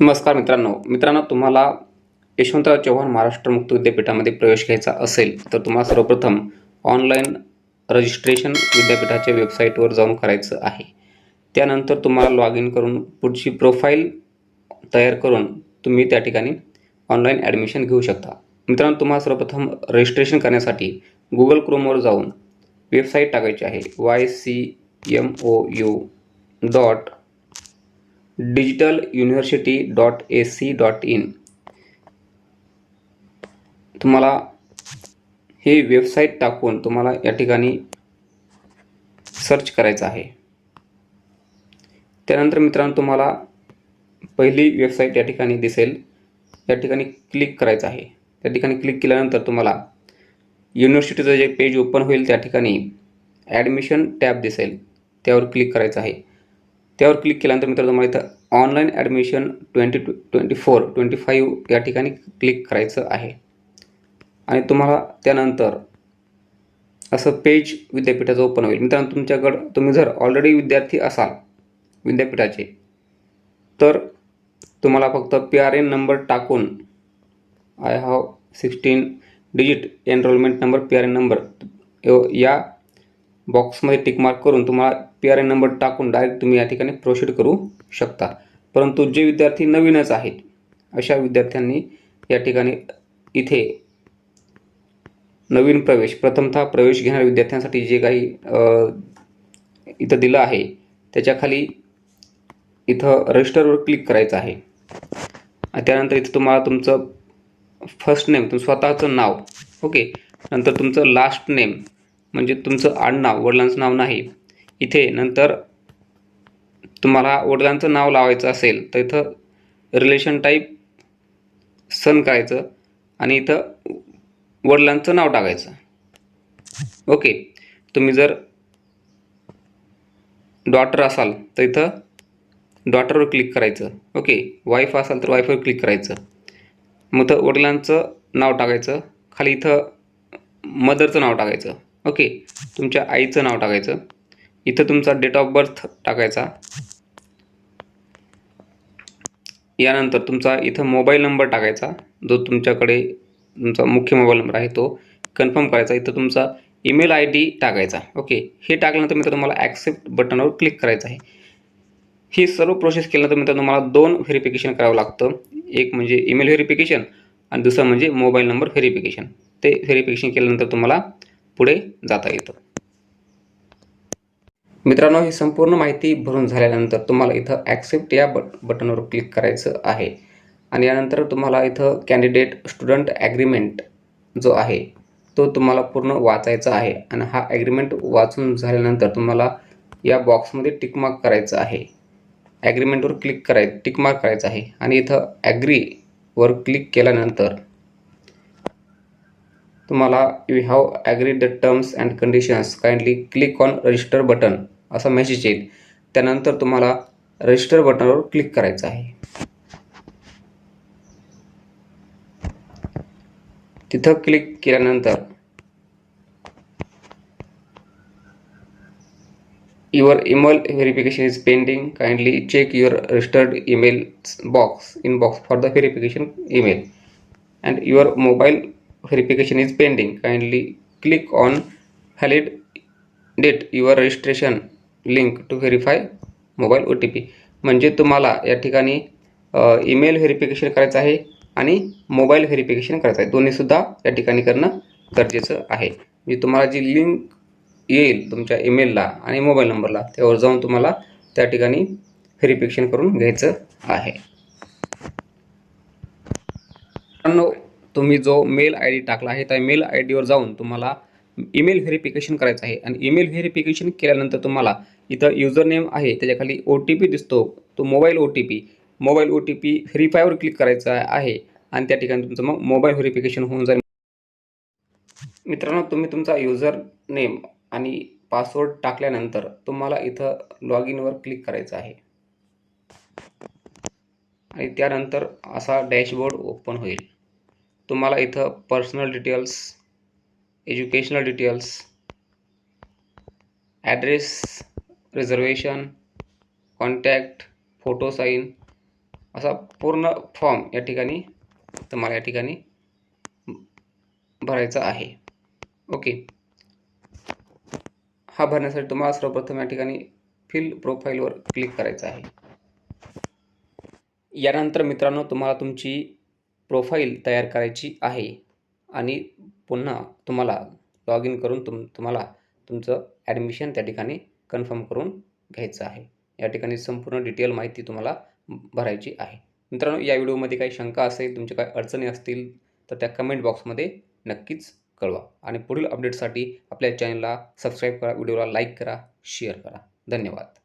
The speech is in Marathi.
नमस्कार मित्रांनो. मित्रांनो तुम्हाला यशवंतराव चव्हाण महाराष्ट्र मुक्त विद्यापीठामध्ये प्रवेश घ्यायचा असेल तर तुम्हाला सर्वप्रथम ऑनलाईन रजिस्ट्रेशन विद्यापीठाच्या वेबसाईटवर जाऊन करायचं आहे. त्यानंतर तुम्हाला लॉग इन करून पुढची प्रोफाईल तयार करून तुम्ही त्या ठिकाणी ऑनलाईन ॲडमिशन घेऊ शकता. मित्रांनो तुम्हाला सर्वप्रथम रजिस्ट्रेशन करण्यासाठी गुगल क्रोमवर जाऊन वेबसाईट टाकायची आहे Y C M O U dot digital university dot A C dot in तुम्हाला हे वेबसाईट टाकून तुम्हाला या ठिकाणी सर्च करायचं आहे. त्यानंतर मित्रांनो तुम्हाला पहिली वेबसाईट या ठिकाणी दिसेल. या ठिकाणी क्लिक करायचं आहे. त्या ठिकाणी क्लिक केल्यानंतर तुम्हाला युनिव्हर्सिटीचं जे पेज ओपन होईल त्या ठिकाणी ॲडमिशन टॅब दिसेल. त्यावर क्लिक करायचं आहे. त्यावर क्लिक केल्यानंतर मित्रांनो तुम्हाला इथं online admission twenty two twenty four twenty five या ठिकाणी क्लिक करायचं आहे. आणि तुम्हाला त्यानंतर असं पेज विद्यापीठाचं ओपन होईल. मित्रांनो तुमच्याकडं तुम्ही जर ऑलरेडी विद्यार्थी असाल विद्यापीठाचे तर तुम्हाला फक्त पी आर एन नंबर टाकून I have sixteen digit enrolment number P R N number या बॉक्समध्ये टिक मार्क करून तुम्हाला पी आर एन नंबर टाकून डायरेक्ट तुम्ही या ठिकाणी प्रोसीड करू शकता. परंतु जे विद्यार्थी नवीनच आहेत अशा विद्यार्थ्यांनी या ठिकाणी इथे नवीन प्रवेश प्रथमतः प्रवेश घेणाऱ्या विद्यार्थ्यांसाठी जे काही इथं दिलं आहे त्याच्याखाली इथं रजिस्टरवर क्लिक करायचं आहे. त्यानंतर इथं तुम्हाला तुमचं फर्स्ट नेम तुम स्वतःचं नाव ओके नंतर तुमचं लास्ट नेम म्हणजे तुमचं आडनाव वडिलांचं नाव नाही. इथे नंतर तुम्हाला वडिलांचं नाव लावायचं असेल तर इथं रिलेशन टाईप सन करायचं आणि इथं वडिलांचं नाव टाकायचं. ओके. तुम्ही जर डॉटर असाल तर इथं डॉटरवर क्लिक करायचं. ओके. वाईफ असाल तर वाईफवर क्लिक करायचं. मग तर वडिलांचं नाव टाकायचं. खाली इथं मदरचं नाव टाकायचं. ओके तुमच्या आईचं नाव टाकायचं. इथं तुमचा डेट ऑफ बर्थ टाकायचा. यानंतर तुमचा इथं मोबाईल नंबर टाकायचा जो तुमच्याकडे तुमचा मुख्य मोबाईल नंबर आहे तो कन्फर्म करायचा. इथं तुमचा ईमेल आय डी टाकायचा. ओके हे टाकल्यानंतर मित्र तुम्हाला ॲक्सेप्ट बटनवर क्लिक करायचं आहे. ही सर्व प्रोसेस केल्यानंतर मित्र तुम्हाला दोन व्हेरिफिकेशन करावं लागतं. एक म्हणजे ईमेल व्हेरिफिकेशन आणि दुसरं म्हणजे मोबाईल नंबर व्हेरिफिकेशन ते व्हेरिफिकेशन केल्यानंतर तुम्हाला पुढे जाता येतं. मित्रांनो ही संपूर्ण माहिती भरून झाल्यानंतर तुम्हाला इथं ॲक्सेप्ट या बट बटनवर क्लिक करायचं आहे. आणि यानंतर तुम्हाला इथं कॅन्डिडेट स्टुडंट ॲग्रीमेंट जो आहे तो तुम्हाला पूर्ण वाचायचा आहे. आणि हा ॲग्रीमेंट वाचून झाल्यानंतर तुम्हाला या बॉक्समध्ये टिकमार्क करायचं आहे. ॲग्रीमेंटवर क्लिक कराय टिकमार्क करायचं आहे. आणि इथं ॲग्रीवर क्लिक केल्यानंतर तुम्हाला you have agreed the terms and conditions kindly click on register button असा मेसेज येईल. त्यानंतर तुम्हाला रजिस्टर बटनवर क्लिक करायचं आहे. तिथं क्लिक केल्यानंतर your email verification is pending kindly check your registered email box inbox for the verification email and your mobile verification is pending kindly click on validate your registration link to verify mobile O T P म्हणजे तुम्हाला या ठिकाणी ईमेल व्हेरिफिकेशन करायचं आहे आणि मोबाईल व्हेरिफिकेशन करायचं आहे. दोन्हीसुद्धा या ठिकाणी करणं गरजेचं आहे. म्हणजे तुम्हाला जी लिंक येईल तुमच्या ईमेलला आणि मोबाईल नंबरला त्यावर जाऊन तुम्हाला त्या ठिकाणी व्हेरिफिकेशन करून घ्यायचं आहे. मित्रांनो तुम्ही जो मेल आय डी टाकला आहे त्या मेल आय डीवर जाऊन तुम्हाला ईमेल व्हेरिफिकेशन करायचं आहे. आणि ईमेल व्हेरिफिकेशन केल्यानंतर तुम्हाला इथं युजर नेम आहे त्याच्याखाली ओ टी पी दिसतो. तो mobile O T P. Mobile O T P व्हेरीफायवर click करायचा आहे आणि त्या ठिकाणी तुमचं मग मोबाईल व्हेरिफिकेशन होऊन जाईल. मित्रांनो तुम्ही तुमचा युजर नेम आणि पासवर्ड टाकल्यानंतर तुम्हाला इथं लॉग इनवर क्लिक करायचं आहे. आणि त्यानंतर असा डॅशबोर्ड ओपन होईल. तुम्हाला इथं personal details educational details address reservation contact photo sign असा पूर्ण फॉर्म या ठिकाणी तुम्हाला या ठिकाणी भरायचा आहे. ओके हा भरण्यासाठी तुम्हाला सर्वप्रथम या ठिकाणी फिल प्रोफाईलवर क्लिक करायचं आहे. यानंतर मित्रांनो तुम्हाला तुमची प्रोफाईल तयार करायची आहे. आणि पुन्हा तुम्हाला लॉग इन करून तुम तुम्हाला तुमचं ॲडमिशन त्या ठिकाणी कन्फर्म करून घ्यायचं आहे. या ठिकाणी संपूर्ण डिटेल माहिती तुम्हाला भरायची आहे. मित्रांनो या व्हिडिओमध्ये काही शंका असेल तुमच्या काही अडचणी असतील तर त्या कमेंट बॉक्समध्ये नक्कीच कळवा. आणि पुढील अपडेटसाठी आपल्या चॅनलला सबस्क्राईब करा व्हिडिओला लाईक करा शेअर करा. धन्यवाद.